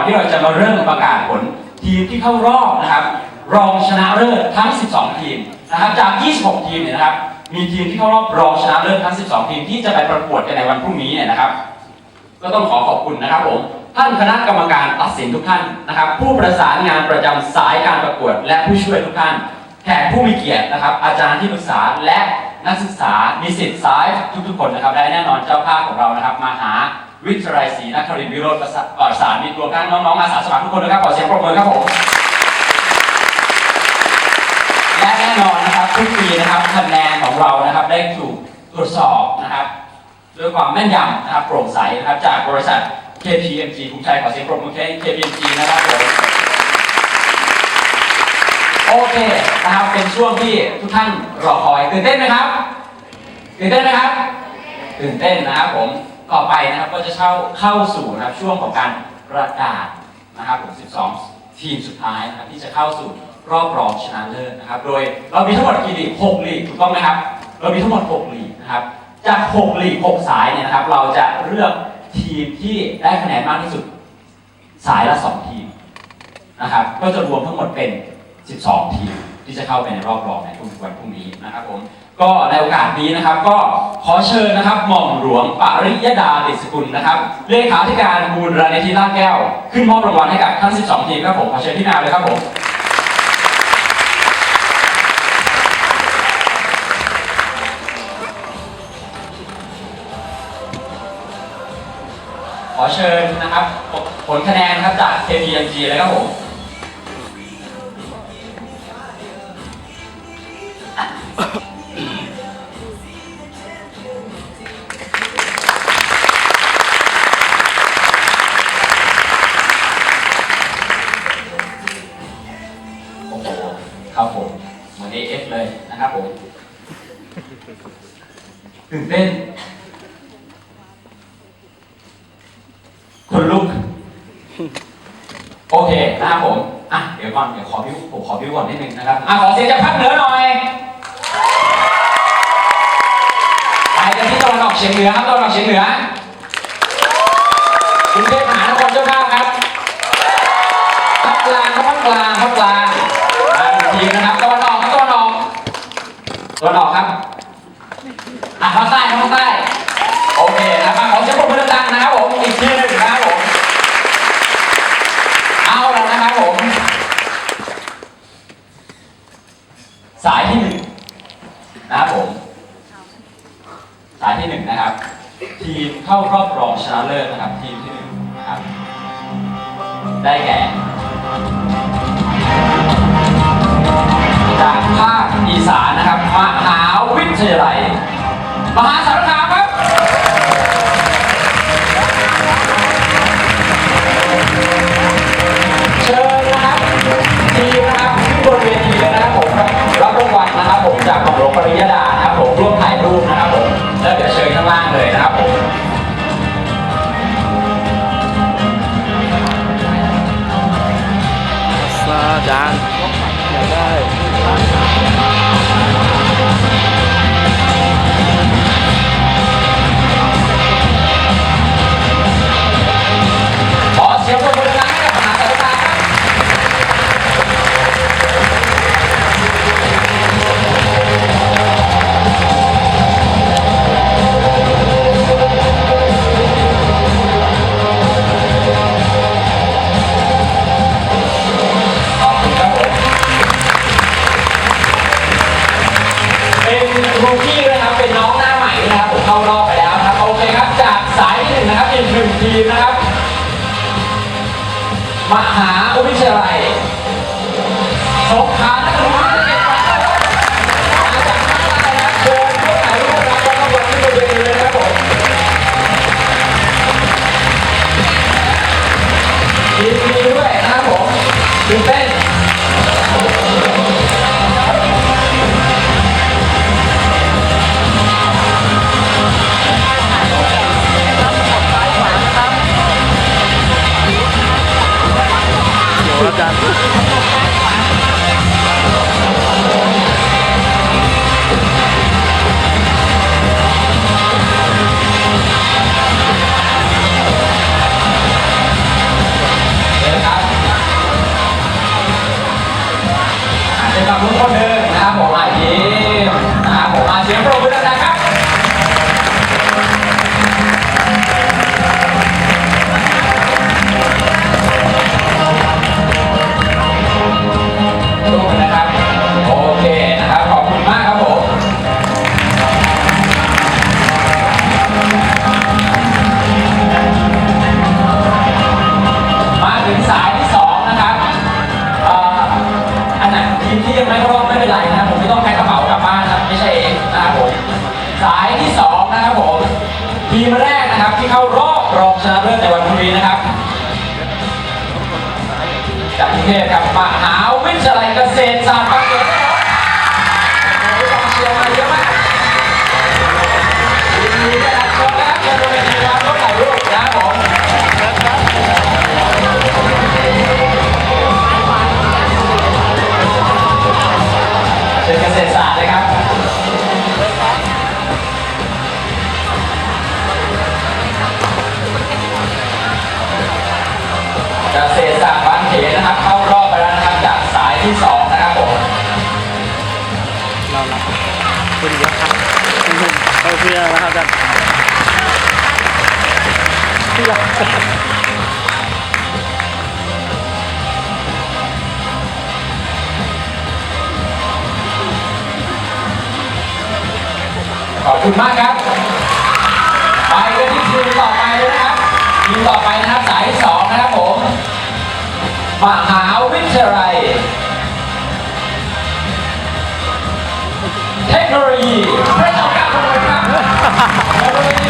อนที่เราจะมาเริ่มประกาศผลทีมที่เข้ารอบนะครับ รองชนะเลิศทั้ง 12 ทีมนะครับจาก 26 ทีมเนี่ยนะครับ มีทีมที่เข้ารอบรองชนะเลิศทั้ง 12 ทีมที่จะไปประกวดกันในวันพรุ่งนี้เนี่ยนะครับ ก็ต้องขอขอบคุณนะครับผมท่านคณะกรรมการตัดสินทุกท่านนะครับ ผู้ประสานงานประจำสายการประกวด และผู้ช่วยทุกท่านแขกผู้มีเกียรตินะครับ อาจารย์ที่ปรึกษาและนักศึกษานิสิตสายทุกๆคนนะครับและแน่นอนเจ้าภาพของเรานะครับมาหา วิทยาลัยศรีนครินทร์วิโรธประสาประสานมิตรรวมทั้งน้องๆอาสาสมัครทุกคนนะครับขอเสียงปรบมือครับผมและแน่นอนนะครับทุกปีนะครับคะแนนของเรานะครับได้ถูกตรวจสอบนะครับด้วยความแม่นยำนะครับโปร่งใสนะครับจากบริษัท KPMG ภูมิใจขอเสียงปรบมือให้ KPMG นะครับผมโอเคนะครับเป็นช่วงที่ทุกท่านรอคอยตื่นเต้นไหมครับตื่นเต้นไหมครับตื่นเต้นนะครับผม ต่อไปนะครับก็จะเข้าเข้าสู่นะครับช่วงของการประกาศนะครับผม 12 ทีมสุดท้ายนะครับที่จะเข้าสู่รอบรองชนะเลิศนะครับ โดยเรามีทั้งหมดกี่ลีก6ลีกถูกต้องไหมครับ เรามีทั้งหมด 6 ลีกนะครับ จาก 6 ลีก 6 สายเนี่ยนะครับ เราจะเลือกทีมที่ได้คะแนนมากที่สุด สายละ 2 ทีมนะครับ ก็จะรวมทั้งหมดเป็น 12 ทีมที่จะเข้าไปในรอบรองในทุกวันพรุ่งนี้นะครับผม ก็ในโอกาสนี้นะครับ ก็ขอเชิญนะครับหม่อมหลวงปริยดาเดชสกุลนะครับเลขาธิการมูลนิธิลาดแก้ว ขึ้นมอบรางวัลให้กับทั้ง 12 ทีมครับผมขอเชิญที่นาเลยครับผมขอเชิญนะครับผลคะแนนนะครับจาก KPMG เลยครับผม เต้นคนลุก โอเคนะครับผม อะ เดี๋ยวก่อน เดี๋ยวขอพิวผมขอพิวก่อนนิดนึงนะครับ อะ ขอเสียงจากภาคเหนือหน่อย ไปกันที่ตะวันออกเฉียงเหนือครับตะวันออกเฉียงเหนือกรุงเทพมหานครเจ้าภาพครับภาคกลางครับภาคกลางภาคกลางมาหนึ่งทีมนะครับตะวันออกครับตะวันออกตะวันออกครับ อะภาค ใต้ครับภาคใต้โอเคนะครับขอเสียงปรบมือดังๆนะครับผมอีกทีหนึ่งนะครับผมเอาล้วนะครับผม สายที่หนึ่งนะครับผม สายที่หนึ่งนะครับ ทีมเข้ารอบรองชนะเลิศนะครับ ทีมที่หนึ่งนะครับ ได้แก่จากภาคอีสานนะครับมหาวิทยาลัย มหาสารคามครับ อีกหนึ่งทีมนะครับ มหาวิทยาลัยสงขลา It's on คุณเยอะครับเราเชื่นะครับจัดเชื่ขอบคุณมากครับ ไปกันที่คิวต่อไปเลยนะครับทีมต่อไปนะครับสายสองนะครับผม มหาวิทยาลัย โนโลยีไม่ต้องการขโมยครับ